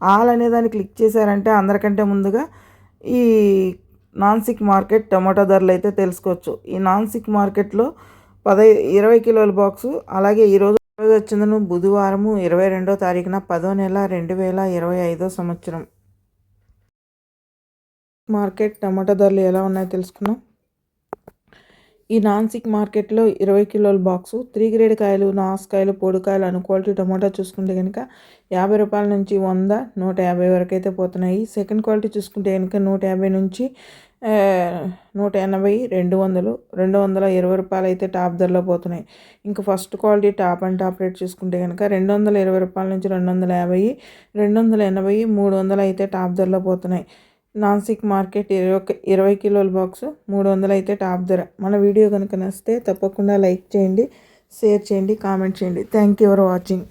All అనే దాన్ని click చేశారంటే అందరికంటే ముందుగా ఈ నాన్సిక్ మార్కెట్ టమాటో ధరలు అయితే తెలుసుకోవచ్చు. ఈ నాన్సిక్ మార్కెట్లో పదై ఇరవై కిలోల బాక్సు అలాగే ఈరోజు రోజు వచ్చిందను బుధవారము ఇరవై రెండో తారీఖున పదో నెల రెండు వేల ఇరవై ఐదో సంవత్సరం. మార్కెట్ టమాటో ధరలు ఎలా ఉన్నాయో తెలుసుకుందాం. ఈ నాన్సిక్ మార్కెట్లో ఇరవై కిలోల బాక్సు త్రీ గ్రేడ్ కాయలు నాసుకాయలు పొడికాయలు అను క్వాలిటీ టమాటా చూసుకుంటే కనుక యాభై రూపాయల నుంచి వంద నూట యాభై వరకు అయితే పోతున్నాయి. సెకండ్ క్వాలిటీ చూసుకుంటే కనుక నూట యాభై నుంచి నూట ఎనభై రెండు వందలు రెండు వందల ఇరవై రూపాయలు అయితే టాప్ ధరలో పోతున్నాయి. ఇంకా first quality top and top rate చూసుకుంటే కనుక రెండు వందల ఇరవై రూపాయల నుంచి రెండు వందల యాభై రెండు వందల ఎనభై మూడు వందలు అయితే టాప్ ధరలో పోతున్నాయి. నాన్సిక్ మార్కెట్ ఇరవై ఇరవై కిలోల బాక్స్ మూడు వందలు అయితే టాప్ ధర. మన వీడియో కనుక నచ్చితే తప్పకుండా లైక్ చేయండి షేర్ చేయండి కామెంట్ చేయండి. Thank you for watching